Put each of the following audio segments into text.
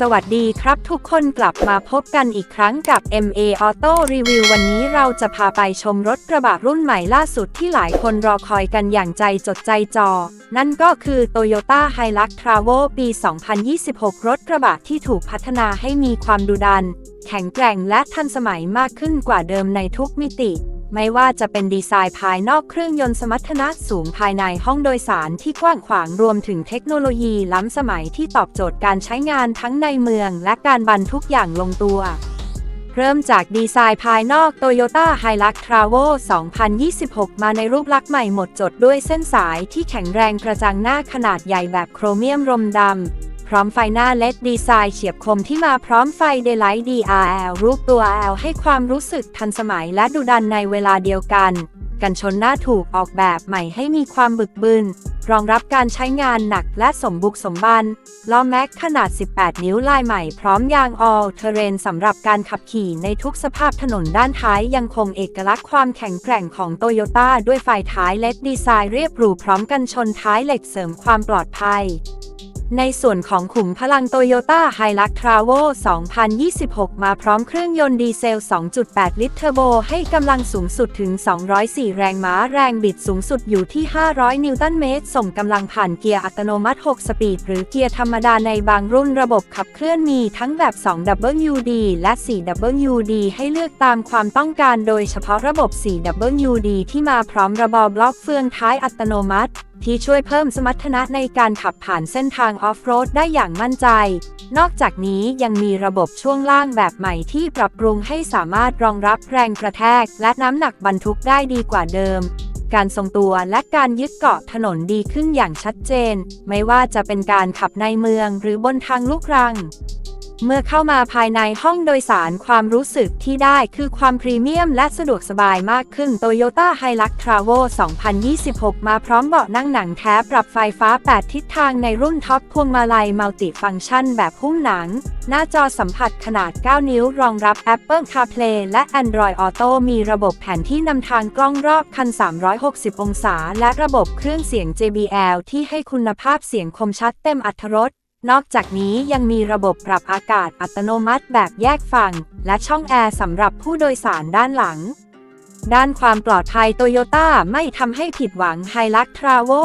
สวัสดีครับทุกคนกลับมาพบกันอีกครั้งกับ MA Auto Review วันนี้เราจะพาไปชมรถกระบะรุ่นใหม่ล่าสุดที่หลายคนรอคอยกันอย่างใจจดใจจอ นั่นก็คือ Toyota Hilux Travo ปี 2026 รถกระบะที่ถูกพัฒนาให้มีความดุดัน แข็งแกร่งและทันสมัยมากขึ้นกว่าเดิมในทุกมิติ ไม่ว่าจะเป็นดีไซน์ภายนอกเครื่องยนต์สมรรถนะสูงภายในห้องโดยสารที่กว้างขวางรวมถึงเทคโนโลยีล้ำสมัยที่ตอบโจทย์การใช้งานทั้งในเมืองและการบรรทุกอย่างลงตัว เริ่มจากดีไซน์ภายนอก Toyota Hilux Travo 2026 มาในรูปลักษณ์ใหม่หมดจดด้วยเส้นสายที่แข็งแรงกระจังหน้าขนาดใหญ่แบบโครเมียมรมดำ พร้อมไฟหน้าเลดดีไซน์เฉียบคมที่มาพร้อมไฟ Daylight DRL รูปตัว L ให้ความรู้สึกทันสมัยและดุดันในเวลาเดียวกัน กันชนหน้าถูกออกแบบใหม่ให้มีความบึกบึน รองรับการใช้งานหนักและสมบุกสมบัน ล้อแม็กขนาด 18 นิ้วลายใหม่พร้อมยาง All Terrain สำหรับการขับขี่ในทุกสภาพถนนด้านท้ายยังคงเอกลักษณ์ความแข็งแกร่งของโตโยต้าด้วยไฟท้ายเลดดีไซน์เรียบหรูพร้อมกันชนท้ายเหล็กเสริมความปลอดภัย ในส่วนของขุมพลัง Toyota Hilux Travo 2026 มาพร้อมเครื่องยนต์ดีเซล 2.8 ลิตรเทอร์โบ ให้กำลังสูงสุดถึง 204 แรงม้า แรงบิดสูงสุดอยู่ที่ 500 นิวตันเมตร ส่งกำลังผ่านเกียร์อัตโนมัติ 6 สปีด หรือเกียร์ธรรมดาในบางรุ่นระบบขับเคลื่อนมีทั้งแบบ 2WD และ 4WD ให้เลือกตามความต้องการโดยเฉพาะระบบ 4WD ที่มาพร้อมระบอบล็อกเฟืองท้ายอัตโนมัติที่ช่วยเพิ่มสมรรถนะในการขับผ่านเส้นทางออฟโรดได้อย่างมั่นใจ นอกจากนี้ยังมีระบบช่วงล่างแบบใหม่ที่ปรับปรุงให้สามารถรองรับแรงกระแทก และน้ำหนักบรรทุกได้ดีกว่าเดิม การทรงตัวและการยึดเกาะถนนดีขึ้นอย่างชัดเจน ไม่ว่าจะเป็นการขับในเมืองหรือบนทางลูกรัง เมื่อเข้ามาภายในห้องโดยสารความรู้สึกที่ได้คือความพรีเมียมและสะดวกสบายมากขึ้น Toyota Hilux Travo 2026 มาพร้อมเบาะนั่งหนังแท้ปรับไฟฟ้า 8 ทิศทางในรุ่นท็อปพวงมาลัยมัลติฟังก์ชันแบบหุ้มหนัง หน้าจอสัมผัสขนาด 9 นิ้ว รองรับ Apple CarPlay และ Android Auto มีระบบแผนที่นำทางกล้องรอบคัน 360 องศา และระบบเครื่องเสียง JBL ที่ให้คุณภาพเสียงคมชัดเต็มอรรถรส นอกจากนี้ยังมีระบบปรับอากาศอัตโนมัติแบบแยกฝั่ง และช่องแอร์สำหรับผู้โดยสารด้านหลัง ด้านความปลอดภัยโตโยต้าไม่ทำให้ผิดหวัง Hilux Travo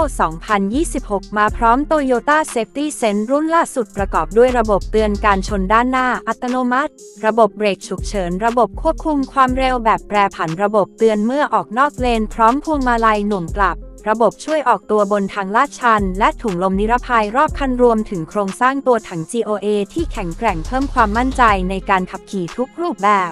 2026 มาพร้อม Toyota Safety Sense รุ่นล่าสุดประกอบด้วยระบบเตือนการชนด้านหน้าอัตโนมัติ ระบบเบรกฉุกเฉิน ระบบควบคุมความเร็วแบบแปรผันระบบเตือนเมื่อออกนอกเลน พร้อมพวงมาลัยหน่วงกลับ ระบบช่วยออกตัวบนทางลาดชัน และถุงลมนิรภัยรอบคันรวมถึงโครงสร้างตัวถัง GOA ที่แข็งแกร่งเพิ่มความมั่นใจในการขับขี่ทุกรูปแบบ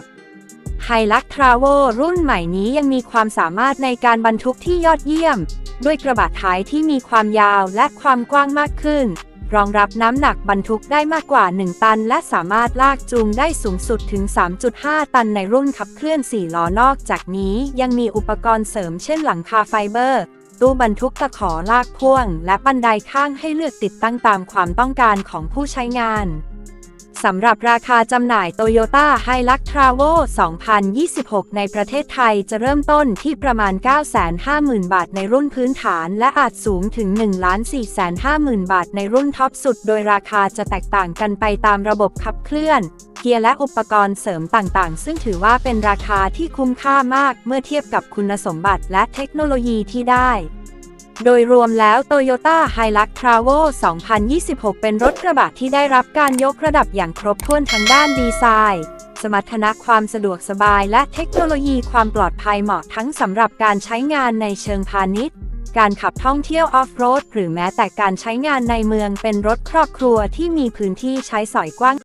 ไฮลักทราโวรุ่นใหม่นี้ยังมีความสามารถในการบรรทุกที่ยอดเยี่ยม ด้วยกระบะท้ายที่มีความยาวและความกว้างมากขึ้น รองรับน้ำหนักบรรทุกได้มากกว่า 1 ตัน และสามารถลากจูงได้สูงสุดถึง 3.5 ตันในรุ่นขับเคลื่อน 4 ล้อนอกจากนี้ยังมีอุปกรณ์เสริมเช่นหลังคาไฟเบอร์ ตู้บรรทุกตะขอลากพ่วง และบันไดข้างให้เลือกติดตั้งตามความต้องการของผู้ใช้งาน สำหรับราคาจำหน่าย Toyota Hilux Travo 2026 ในประเทศไทยจะเริ่มต้นที่ประมาณ 950,000 บาทในรุ่นพื้นฐาน และอาจสูงถึง 1,450,000 บาทในรุ่นท็อปสุด โดยราคาจะแตกต่างกันไปตามระบบขับเคลื่อน เกียร์และอุปกรณ์เสริมต่างๆ ซึ่งถือว่าเป็นราคาที่คุ้มค่ามากเมื่อเทียบกับคุณสมบัติและเทคโนโลยีที่ได้ โดยรวมแล้ว Toyota Hilux Travo 2026 เป็นรถกระบะที่ได้รับการยกระดับอย่างครบถ้วนทั้งด้านดีไซน์ สมรรถนะความสะดวกสบายและเทคโนโลยีความปลอดภัยเหมาะทั้งสำหรับการใช้งานในเชิงพาณิชย์ การขับท่องเที่ยวออฟโรดหรือแม้แต่การใช้งานในเมืองเป็นรถครอบครัวที่มีพื้นที่ใช้สอยกว้าง